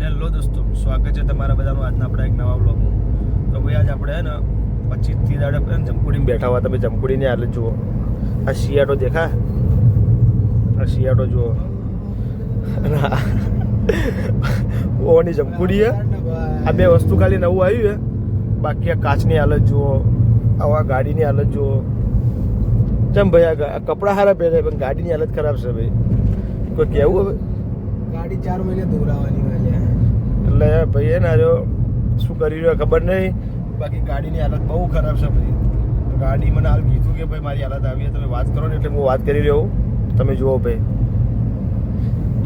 Hello દોસ્તો, સ્વાગત છે તમારા બધાનું આજના આપણા એક નવા બ્લોગમાં તો ભાઈ આજે આપણે હે ને પચીસ ત્રીસ આપણે જમકુડીમાં બેઠા હોય તમે જમકુડીની હાલત જુઓ. આ શિયાળો દેખા? આ શિયાળો જુઓ. ઓની જમકુડી હે. આ બે વસ્તુ ખાલી નવું આવ્યું હે. બાકી આ કાચની હાલત જુઓ, આવા ગાડીની હાલત જુઓ. ચમ ભાઈ, આ કપડાં સારા પહેરે પણ ગાડીની હાલત ખરાબ છે ભાઈ. કોઈ કહેવું હવે? ગાડી ચાર મહિને દોરાવાની હોય છે ભાઈ એને જો શું કરી રહ્યો ખબર નહીં. બાકી ગાડીની હાલત બહુ ખરાબ છે ભાઈ. ગાડી મને હાલ કીધું કે ભાઈ મારી હાલત આવી તમે વાત કરો ને એટલે હું વાત કરી રહ્યો તમે જુઓ ભાઈ.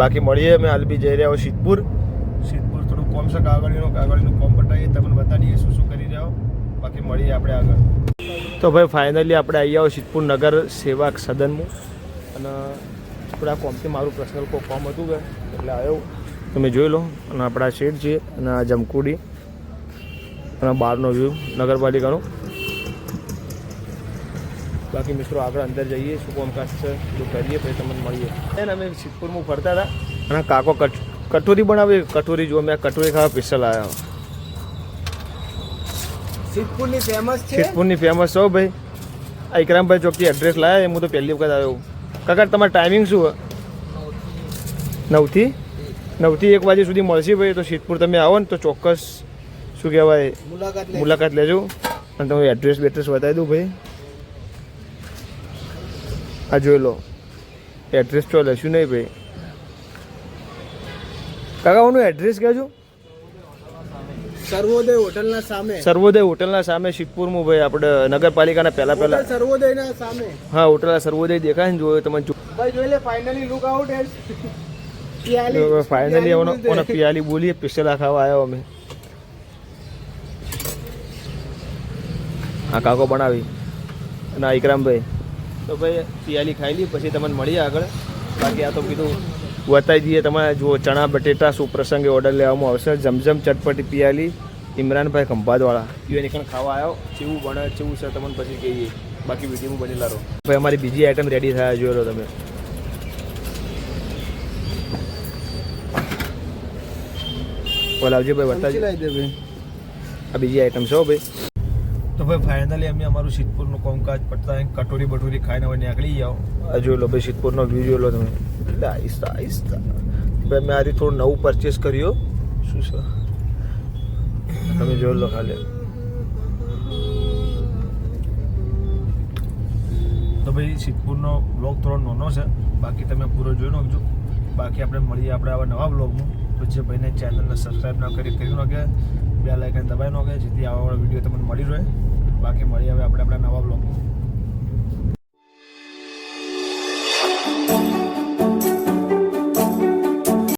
બાકી મળીએ અમે, હાલ બી જઈ રહ્યા હોય સિદ્ધપુર. સિદ્ધપુર થોડું કોમ છે, કાગળીનું કાગળીનું કોમ પટાવીએ તમને બતાડીએ શું શું કરી રહ્યા બાકી મળીએ આપણે આગળ. તો ભાઈ ફાઇનલી આપણે આવી આવો સિદ્ધપુર નગર સેવા સદનમાં અને થોડા કોમથી મારું પર્સનલ કોઈ કોમ હતું કે, એટલે આવ્યો તમે જોઈ લો અને આપણા શેઠ છે અને આ જમકુડી અને બહારનો વ્યૂ નગરપાલિકાનો. બાકી મિત્રો આગળ અંદર જઈએ શું કોમકાજ છે બધું કરીએ પછી તમને મળીએ. એને અમે સિદ્ધપુરમાં ફરતા હતા. અને કાકો કટ કટોરી બનાવી કટોરી જુઓ મેં કટોરી ખાવા પીસલ આવ્યા સિદ્ધપુરની ફેમસ છે? સિદ્ધપુરની ફેમસ છો ભાઈ. આ ઇકરામભાઈ ચોકથી એડ્રેસ લાયા હું તો પહેલી વખત આવ્યો. કાકા તમારો ટાઈમિંગ શું હોય નવથી. નવથી એક વાગે સુધી મળશે ભાઈ તો સિદ્ધપુર તમે આવો ને તો ચોક્કસ શું કહેવાય મુલાકાત લેજો. અને તમે એડ્રેસ બેડ્રેસ બતાવી દઉં ભાઈ. આ જોઈ લો એડ્રેસ તો લેશું નહીં ભાઈ. કાકા હું એડ્રેસ કહેજો. સર્વોદય હોટલના સામે. સર્વોદય હોટલના સામે સિદ્ધપુરમાં ભાઈ આપણે નગરપાલિકાના પહેલા પહેલા. પહેલાં સર્વોદયના સામે. હા હોટલ સર્વોદય દેખાય ને જોયો તમે ભાઈ જોઈ લે ફાઇનલી લુક આઉટ ફાઇનલી ઓનો ઓનો પિયાલી બોલીએ પિસેલા ખાવા આવ્યો અમે. હા કાકો બનાવી. અને આ ઇકરામભાઈ. તો ભાઈ પિયાલી ખાઈ લી પછી તમને મળીએ આગળ. બાકી આ તો કીધું બતાવી દઈએ તમારે. જુઓ ચણા બટેટા સુપ્રસંગે ઓર્ડર લેવામાં આવશે. જમઝમ ચટપટી પિયાલી ઇમરાનભાઈ ખંભાતવાળા. એની પણ ખાવા આવ્યો કેવું બને કેવું છે તમને પછી કહીએ. બાકી વિડીયોમાં બનેલા રહો. ભાઈ અમારી બીજી આઈટમ રેડી થયા જોઈ લો લાવી દે ભાઈ. આ બીજી આઈટમ છે ભાઈ. તો ભાઈ ફાઇનલી અમે અમારું સિદ્ધપુરનું કોમકાજ અહીં કટોરી બટોરી ખાઈને હવે નીકળી જાઓ. આ જોઈ લો ભાઈ સિદ્ધપુરનો વ્યૂ જોઈ લો તમે. એટલે આહિસ્તા આહિસ્તા ભાઈ મેં આજે થોડું નવું પરચેસ કર્યું શું છે? તમે જોઈ લો ખાલી. તો ભાઈ સિદ્ધપુરનો બ્લોગ થોડો નાનો છે. બાકી તમે પૂરો જોઈ નાખજો. બાકી આપણે મળીએ આપણે આવા નવા બ્લોગમાં જે ભાઈને ચેનલને સબસ્ક્રાઈબ ન કરી કરી નાખે. બે લાઇકન દબાવી નાખે, જેથી આવા વીડિયો તમને મળી રહે. બાકી મળી હવે આપણે આપણા નવા